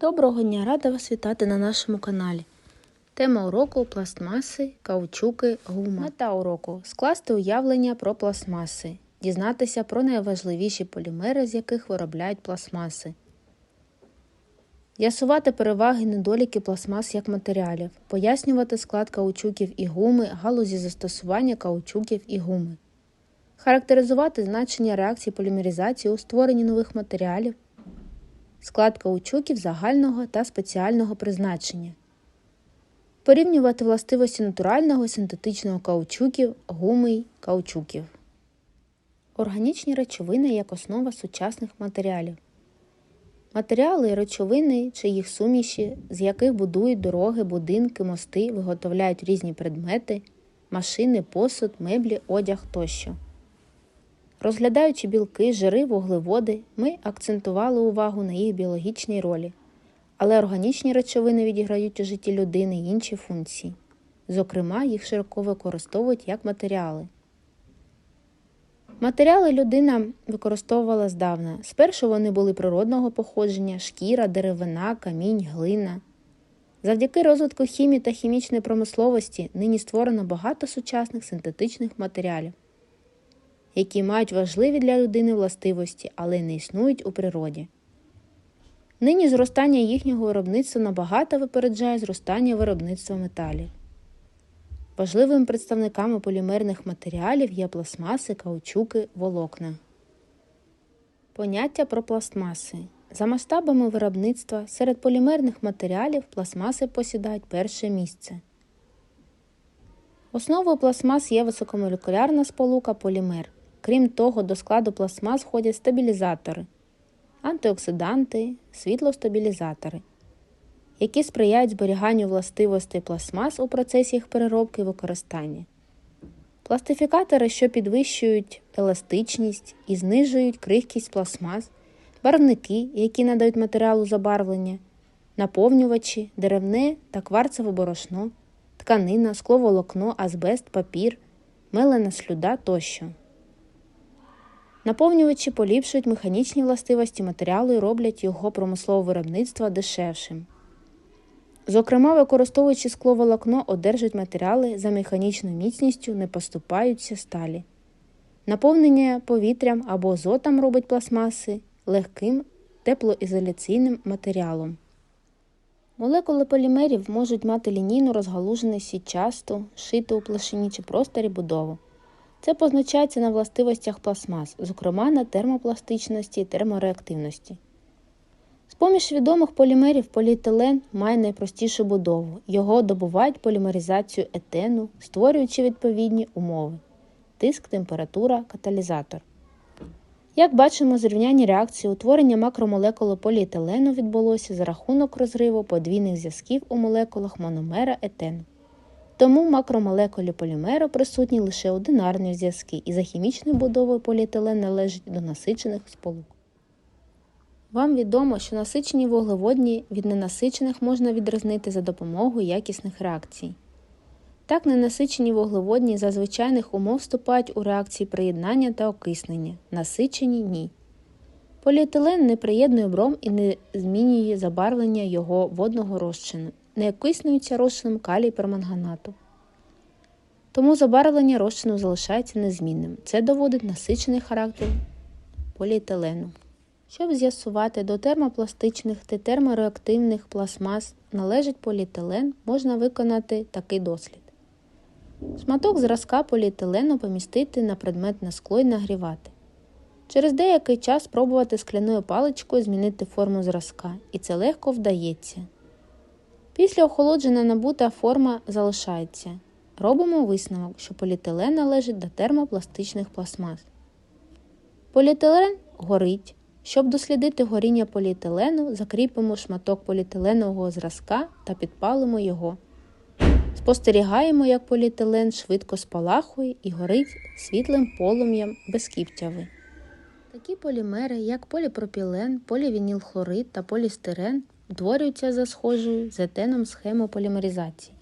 Доброго дня, рада вас вітати на нашому каналі. Тема уроку пластмаси, каучуки, гума. Мета уроку скласти уявлення про пластмаси, дізнатися про найважливіші полімери, з яких виробляють пластмаси, з'ясувати переваги і недоліки пластмас як матеріалів, пояснювати склад каучуків і гуми, галузі застосування каучуків і гуми, характеризувати значення реакції полімеризації у створенні нових матеріалів склад каучуків загального та спеціального призначення, порівнювати властивості натурального синтетичного каучуків, гуми й каучуків, органічні речовини як основа сучасних матеріалів, матеріали і речовини чи їх суміші, з яких будують дороги, будинки, мости, виготовляють різні предмети, машини, посуд, меблі, одяг тощо. Розглядаючи білки, жири, вуглеводи, ми акцентували увагу на їх біологічній ролі, але органічні речовини відіграють у житті людини інші функції. Зокрема, їх широко використовують як матеріали. Матеріали людина використовувала здавна. Спершу вони були природного походження, шкіра, деревина, камінь, глина. Завдяки розвитку хімії та хімічної промисловості нині створено багато сучасних синтетичних матеріалів які мають важливі для людини властивості, але не існують у природі. Нині зростання їхнього виробництва набагато випереджає зростання виробництва металів. Важливими представниками полімерних матеріалів є пластмаси, каучуки, волокна. Поняття про пластмаси. За масштабами виробництва серед полімерних матеріалів пластмаси посідають перше місце. Основою пластмас є високомолекулярна сполука полімер. Крім того, до складу пластмас входять стабілізатори, антиоксиданти, світлостабілізатори, які сприяють зберіганню властивостей пластмас у процесі їх переробки і використання. Пластифікатори, що підвищують еластичність і знижують крихкість пластмас, барвники, які надають матеріалу забарвлення, наповнювачі, деревне та кварцеве борошно, тканина, скловолокно, азбест, папір, мелена слюда тощо. Наповнювачі поліпшують механічні властивості матеріалу і роблять його промислове виробництво дешевшим. Зокрема, використовуючи скловолокно, одержують матеріали за механічною міцністю, не поступаються сталі. Наповнення повітрям або азотом робить пластмаси легким теплоізоляційним матеріалом. Молекули полімерів можуть мати лінійну розгалуженість сітчасту, шиту у площині чи просторі будову. Це позначається на властивостях пластмас, зокрема на термопластичності і термореактивності. З поміж відомих полімерів поліетилен має найпростішу будову. Його добувають полімеризацію етену, створюючи відповідні умови тиск, температура, каталізатор. Як бачимо, зрівняння реакції утворення макромолекули поліетилену відбулося за рахунок розриву подвійних зв'язків у молекулах мономера етену. Тому макромолекулі полімеру присутні лише одинарні зв'язки, і за хімічною будовою поліетилен належить до насичених сполук. Вам відомо, що насичені вуглеводні від ненасичених можна відрізнити за допомогою якісних реакцій. Так, ненасичені вуглеводні за звичайних умов вступають у реакції приєднання та окиснення, насичені ні. Поліетилен не приєднує бром і не змінює забарвлення його водного розчину не окиснюються розчином калій перманганату. Тому забарвлення розчину залишається незмінним. Це доводить насичений характер поліетилену. Щоб з'ясувати, до термопластичних та термореактивних пластмас належить поліетилен, можна виконати такий дослід. Шматок зразка поліетилену помістити на предметне скло і нагрівати. Через деякий час спробувати скляною паличкою змінити форму зразка, і це легко вдається. Після охолодження набута форма залишається. Робимо висновок, що поліетилен належить до термопластичних пластмас. Поліетилен горить. Щоб дослідити горіння поліетилену, закріпимо шматок поліетиленового зразка та підпалимо його. Спостерігаємо, як поліетилен швидко спалахує і горить світлим полум'ям безкіптяви. Такі полімери, як поліпропілен, полівінілхлорид та полістирен, утворюються за схожою з етеном схему полімеризації.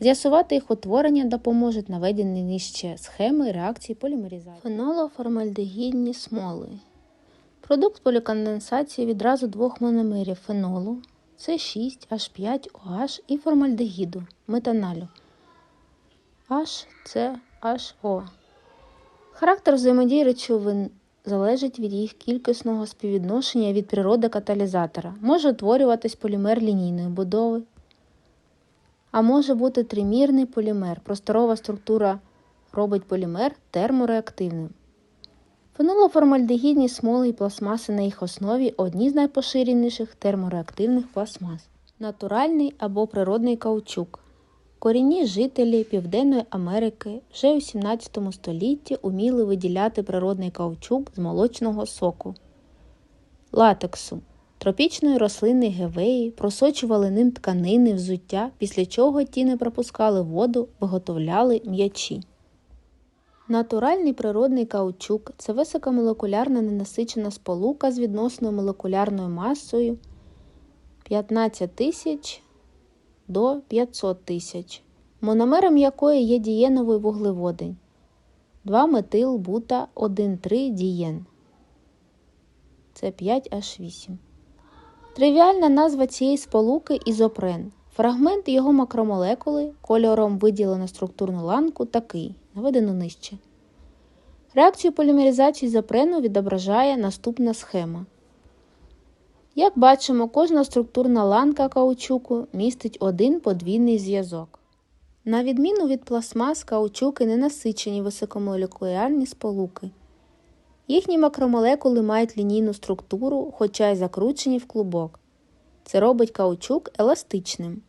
З'ясувати їх утворення допоможуть наведені нижче схеми реакції полімеризації. Фенолоформальдегідні смоли. Продукт поліконденсації відразу двох мономерів фенолу С6, H5OH і формальдегіду, метаналю HCHO. Характер взаємодії речовин залежить від їх кількісного співвідношення від природи каталізатора. Може утворюватись полімер лінійної будови, а може бути тримірний полімер. Просторова структура робить полімер термореактивним. Фенолоформальдегідні смоли і пластмаси на їх основі одні з найпоширеніших термореактивних пластмас. Натуральний або природний каучук. Корінні жителі Південної Америки вже у 17 столітті уміли виділяти природний каучук з молочного соку, латексу, тропічної рослини гевеї, просочували ним тканини, взуття, після чого ті не пропускали воду, виготовляли м'ячі. Натуральний природний каучук це високомолекулярна ненасичена сполука з відносною молекулярною масою 15 тисяч до 500 тисяч, мономером якої є дієновий вуглеводень 2 метил бута 1,3 дієн. Це 5H8. Тривіальна назва цієї сполуки ізопрен. Фрагмент його макромолекули кольором виділено структурну ланку такий, наведено нижче. Реакцію полімеризації ізопрену відображає наступна схема. Як бачимо, кожна структурна ланка каучуку містить один подвійний зв'язок. На відміну від пластмас, каучуки не насичені високомолекулярні сполуки. Їхні макромолекули мають лінійну структуру, хоча й закручені в клубок. Це робить каучук еластичним.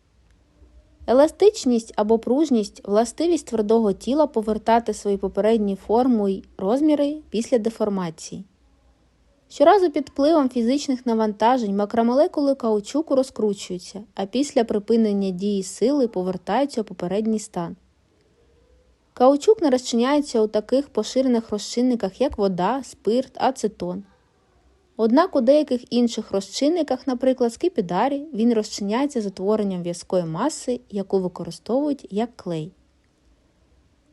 Еластичність або пружність властивість твердого тіла повертати свої попередні форму й розміри після деформації. Щоразу під впливом фізичних навантажень макромолекули каучуку розкручуються, а після припинення дії сили повертаються у попередній стан. Каучук не розчиняється у таких поширених розчинниках, як вода, спирт, ацетон. Однак у деяких інших розчинниках, наприклад, скипідарі, він розчиняється з утворенням в'язкої маси, яку використовують як клей.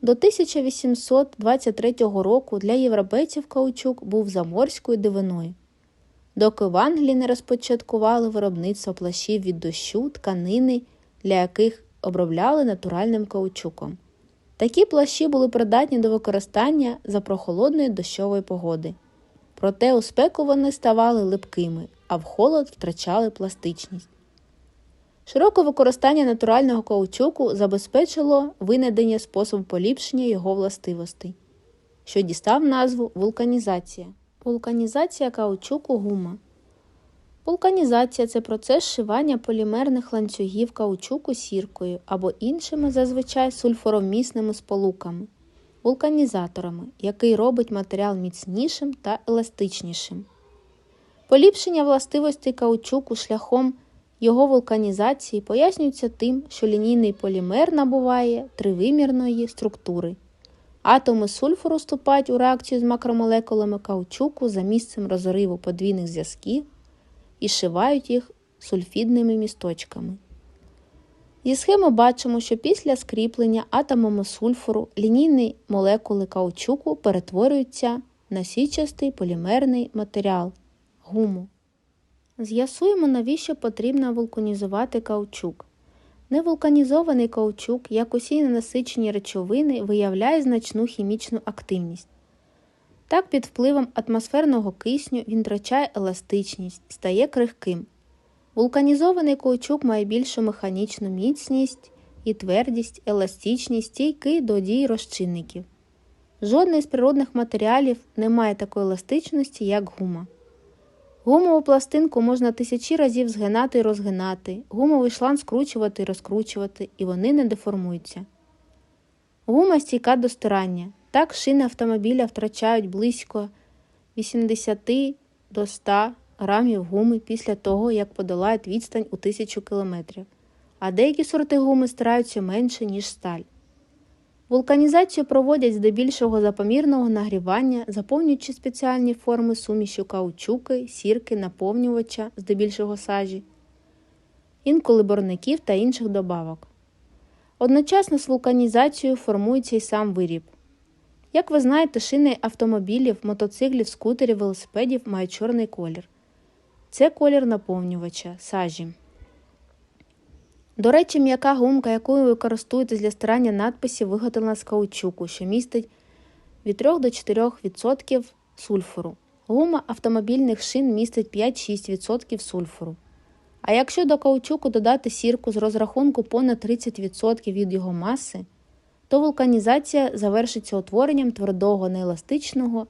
До 1823 року для європейців каучук був заморською дивиною. Доки в Англії не розпочаткували виробництво плащів від дощу, тканини, для яких обробляли натуральним каучуком. Такі плащі були придатні до використання за прохолодної дощової погоди. Проте у спеку вони ставали липкими, а в холод втрачали пластичність. Широке використання натурального каучуку забезпечило винайдення способу поліпшення його властивостей, що дістав назву вулканізація. Вулканізація каучуку гума. Вулканізація це процес шивання полімерних ланцюгів каучуку сіркою або іншими зазвичай сульфоромісними сполуками, вулканізаторами, який робить матеріал міцнішим та еластичнішим. Поліпшення властивостей каучуку шляхом його вулканізації пояснюється тим, що лінійний полімер набуває тривимірної структури. Атоми сульфуру вступають у реакцію з макромолекулами каучуку за місцем розриву подвійних зв'язків і шивають їх сульфідними місточками. Зі схеми бачимо, що після скріплення атомами сульфуру лінійні молекули каучуку перетворюються на січастий полімерний матеріал гуму. З'ясуємо, навіщо потрібно вулканізувати каучук. Невулканізований каучук, як усі ненасичені речовини, виявляє значну хімічну активність. Так, під впливом атмосферного кисню він втрачає еластичність, стає крихким. Вулканізований каучук має більшу механічну міцність і твердість, еластичність, стійкий до дій розчинників. Жодний з природних матеріалів не має такої еластичності, як гума. Гумову пластинку можна тисячі разів згинати і розгинати, гумовий шланг скручувати і розкручувати, і вони не деформуються. Гума стійка до стирання. Так шини автомобіля втрачають близько 80 до 100 грамів гуми після того, як подолають відстань у 1000 км, а деякі сорти гуми стираються менше, ніж сталь. Вулканізацію проводять здебільшого за помірного нагрівання, заповнюючи спеціальні форми сумішю каучуки, сірки, наповнювача, здебільшого сажі, інколи борників та інших добавок. Одночасно з вулканізацією формується й сам виріб. Як ви знаєте, шини автомобілів, мотоциклів, скутерів, велосипедів мають чорний колір. Це колір наповнювача сажі. До речі, м'яка гумка, якою ви користуєтесь для стирання надписів, виготовлена з каучуку, що містить від 3 до 4% сульфуру. Гума автомобільних шин містить 5-6% сульфуру. А якщо до каучуку додати сірку з розрахунку понад 30% від його маси, то вулканізація завершиться утворенням твердого нееластичного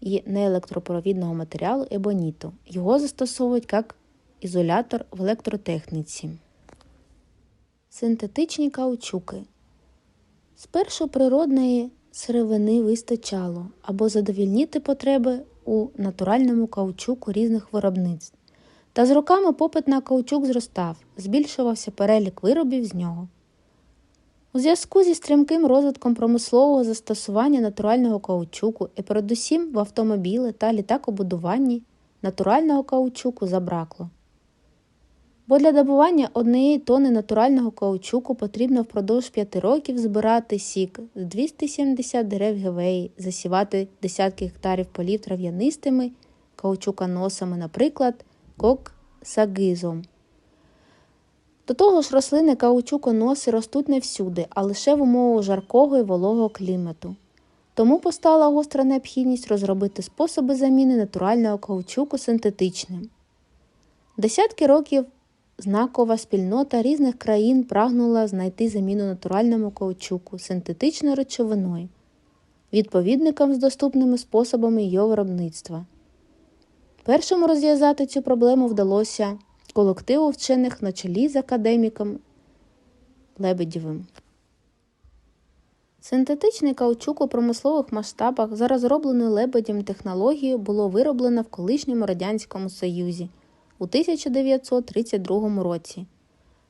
і неелектропровідного матеріалу ебоніту. Його застосовують як ізолятор в електротехніці. Синтетичні каучуки. Спершу природної сировини вистачало або задовільнити потреби у натуральному каучуку різних виробництв. Та з роками попит на каучук зростав, збільшувався перелік виробів з нього. У зв'язку зі стрімким розвитком промислового застосування натурального каучуку і передусім в автомобілі та літакобудуванні натурального каучуку забракло. Бо для добування однієї тони натурального каучуку потрібно впродовж 5 років збирати сік з 270 дерев гевеї, засівати десятки гектарів полів трав'янистими каучуконосами, наприклад, коксагизом. До того ж, рослини каучуконоси ростуть не всюди, а лише в умовах жаркого і вологого клімату. Тому постала гостра необхідність розробити способи заміни натурального каучуку синтетичним. Десятки років знакова спільнота різних країн прагнула знайти заміну натуральному каучуку синтетичною речовиною, відповідникам з доступними способами його виробництва. Першому розв'язати цю проблему вдалося колективу вчених на чолі з академіком Лебедєвим. Синтетичний каучук у промислових масштабах за розробленою лебедем технологією було вироблено в колишньому Радянському Союзі у 1932 році.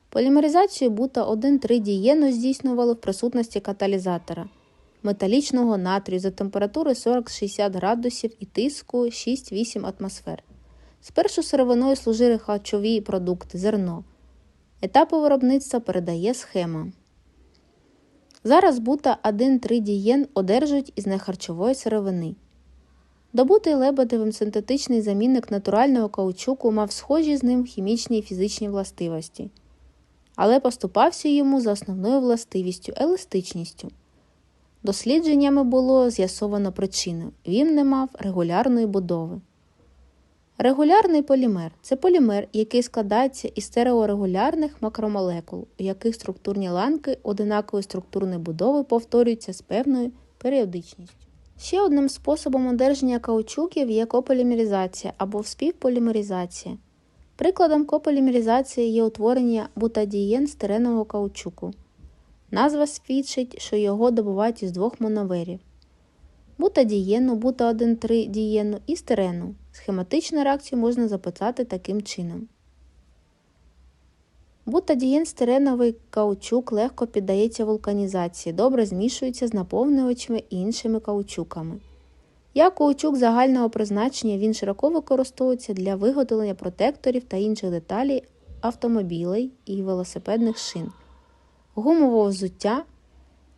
Полімеризацію бута 1,3 дієну здійснювали в присутності каталізатора металічного натрію за температури 40-60 градусів і тиску 6-8 атмосфер. Спершу сировиною служили харчові продукти, зерно. Етапи виробництва передає схема. Зараз бута 1,3 дієн одержують із нехарчової сировини. Добутий лебедевим синтетичний замінник натурального каучуку мав схожі з ним хімічні і фізичні властивості, але поступався йому за основною властивістю еластичністю. Дослідженнями було з'ясовано причину він не мав регулярної будови. Регулярний полімер це полімер, який складається із стереорегулярних макромолекул, у яких структурні ланки одинакової структурної будови повторюються з певною періодичністю. Ще одним способом одержання каучуків є кополімеризація або співполімеризація. Прикладом кополімеризації є утворення бутадієн стиренового каучуку. Назва свідчить, що його добувають із двох моноверів бутадієну, бута 1,3 дієну і стирену. Схематичну реакцію можна записати таким чином. Бутадієн стиреновий каучук легко піддається вулканізації, добре змішується з наповнювачами і іншими каучуками. Як каучук загального призначення він широко використовується для виготовлення протекторів та інших деталей автомобілей і велосипедних шин, гумового взуття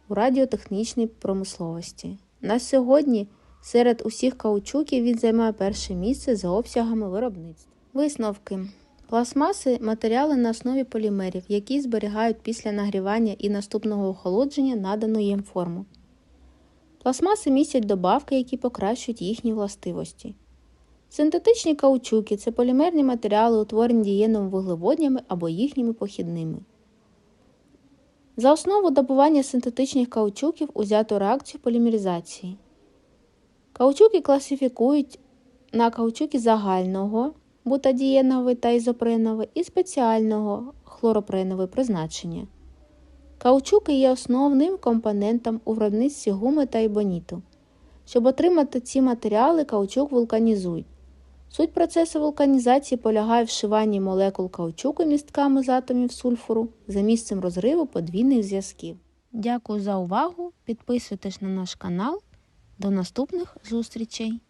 у радіотехнічній промисловості. На сьогодні серед усіх каучуків він займає перше місце за обсягами виробництва. Висновки. Пластмаси матеріали на основі полімерів, які зберігають після нагрівання і наступного охолодження надану їм форму. Пластмаси містять добавки, які покращують їхні властивості. Синтетичні каучуки це полімерні матеріали, утворені дієнними вуглеводнями або їхніми похідними. За основу добування синтетичних каучуків узято реакцію полімеризації. Каучуки класифікують на каучуки загального бутадієновий та ізопреновий і спеціального хлоропреновий призначення. Каучуки є основним компонентом у виробництві гуми та ібоніту. Щоб отримати ці матеріали, каучук вулканізують. Суть процесу вулканізації полягає в вшиванні молекул каучуку містками з атомів сульфуру за місцем розриву подвійних зв'язків. Дякую за увагу! Підписуйтесь на наш канал. До наступних зустрічей!